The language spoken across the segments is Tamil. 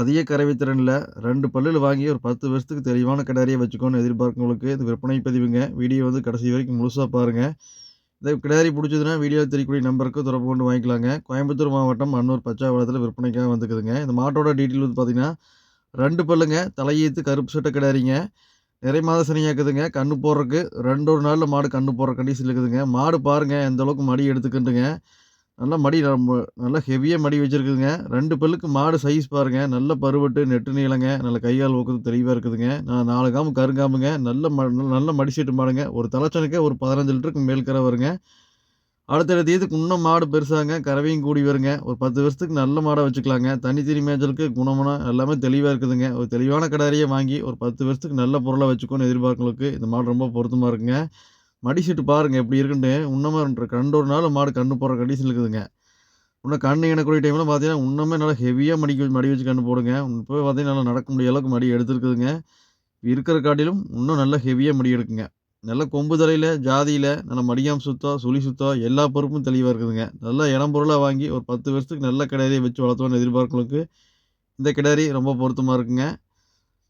அதிக கறவை ரெண்டு பல்லில் வாங்கி ஒரு பத்து வருஷத்துக்கு தெளிவான கிடாரியை வச்சுக்கோன்னு எதிர்பார்க்கவங்களுக்கு இது விற்பனை பதிவுங்க. வீடியோ வந்து கடைசி வரைக்கும் முழுசாக பாருங்கள் இந்த கிடாரி பிடிச்சதுன்னா வீடியோ தெரியக்கூடிய நம்பருக்கு தொடர்பு கொண்டு வாங்கிக்கலாங்க. கோயம்புத்தூர் மாவட்டம் அன்னூர் பச்சாவளத்தில் விற்பனைக்காக வந்துக்குதுங்க இந்த மாட்டோட டீட்டெயில் வந்து பார்த்திங்கன்னா ரெண்டு பல்லுங்க தலையீத்து கருப்பு சட்டை கிடாரிங்க. நிறை மாத சனியாக்குதுங்க கண்ணு போடுறதுக்கு ரெண்டு ஒரு நாளில் மாடு கண்ணு போடுற கண்டிஷன் இருக்குதுங்க. மாடு பாருங்கள் எந்த அளவுக்கு மடி எடுத்துக்கிட்டுங்க நல்லா மடி ரொம்ப நல்லா ஹெவியாக மடி வச்சுருக்குதுங்க. ரெண்டு பல்லுக்கு மாடு சைஸ் பாருங்கள் நல்ல பருவட்டு நெட்டு நீளங்க நல்ல கையால் ஊக்குது தெளிவாக இருக்குதுங்க. நான் நாலு காம்பு கருங்காமுங்க நல்ல ம நல்ல மடிசீட்டு மாடுங்க. ஒரு தலைச்சனுக்கே ஒரு பதினஞ்சு லிட்டருக்கு மேல் கரை வருங்க. அடுத்தடுத்த இதுக்கு இன்னும் மாடு பெருசாங்க. கறவையும் கூடி வருங்க. ஒரு பத்து வருஷத்துக்கு நல்ல மாடை வச்சுக்கலாங்க. தனி திரி மேய்ச்சலுக்கு குணமனம் எல்லாமே தெளிவாக இருக்குதுங்க. ஒரு தெளிவான கிடாரியை வாங்கி ஒரு பத்து வருஷத்துக்கு நல்ல பொருளை வச்சுக்கோன்னு எதிர்பார்க்கங்களுக்கு இந்த மாடு ரொம்ப பொருத்தமாக இருக்குங்க. மடி சீட்டு பாருங்கள் எப்படி இருக்குன்ட்டு. இன்னமும் ரெண்டு ஒரு நாள் மாடு கண்ணு போடுற கண்டிஷன் இருக்குதுங்க. இன்னும் கண்ணு இணக்கூடிய டைமில் பார்த்தீங்கன்னா இன்னுமே நல்லா ஹெவியாக மடி மடி வச்சு கண்ணு போடுங்க. இப்போ பார்த்தீங்கன்னா நல்லா நடக்க முடிய அளவுக்கு மடி எடுத்துருக்குதுங்க. இருக்கிற காட்டிலும் இன்னும் நல்லா ஹெவியாக மடி எடுக்குங்க. நல்ல கொம்பு தலையில் ஜாதியில் நல்ல மடியாம் சுத்தம் சுழி சுத்தம் எல்லா பொறுப்பும் தெளிவாக இருக்குதுங்க. நல்லா இடம் பொருளாக வாங்கி ஒரு பத்து வருஷத்துக்கு நல்ல கிடாரியை வச்சு வளர்த்தோன்னு எதிர்பார்க்கலுக்கு இந்த கிடாரி ரொம்ப பொருத்தமாக இருக்குங்க.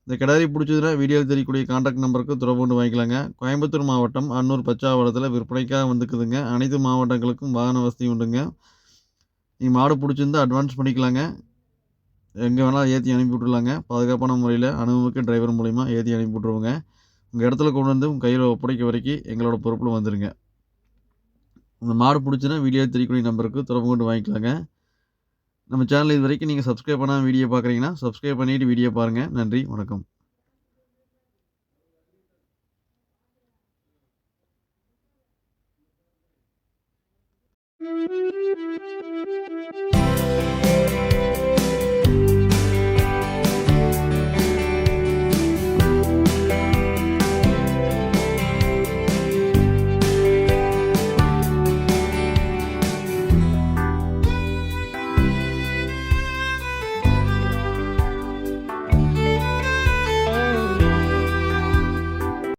இந்த கிடாரி பிடிச்சதுன்னா வீடியோவில் தெரியக்கூடிய காண்டாக்ட் நம்பருக்கு தொடர்பு கொண்டு வாங்கிக்கலாங்க. கோயம்புத்தூர் மாவட்டம் அன்னூர் பச்சாவளத்தில் விற்பனைக்காக வந்துக்குதுங்க. அனைத்து மாவட்டங்களுக்கும் வாகன வசதி உண்டுங்க. நீங்கள் மாடு பிடிச்சிருந்தா அட்வான்ஸ் பண்ணிக்கலாங்க. எங்கே வேணாலும் ஏற்றி அனுப்பி விட்ருலாங்க பாதுகாப்பான முறையில் அனுபவமிக்க டிரைவர் மூலிமா ஏற்றி அனுப்பி விட்ருவோங்க உங்கள் இடத்துல கொண்டு வந்து உங்கள் கையில் ஒப்படைக்க வரைக்கும் எங்களோட பொறுப்பில் வந்துடுங்க இந்த மாடு பிடிச்சினா வீடியோ தெரியக்கூடிய நம்பருக்கு தொடர்பு கொண்டு வாங்கிக்கலாங்க. நம்ம சேனல் இது வரைக்கும் நீங்கள் சப்ஸ்கிரைப் பண்ணாமல் வீடியோ பார்க்குறீங்கன்னா சப்ஸ்கிரைப் பண்ணிவிட்டு வீடியோ பாருங்கள் நன்றி வணக்கம்.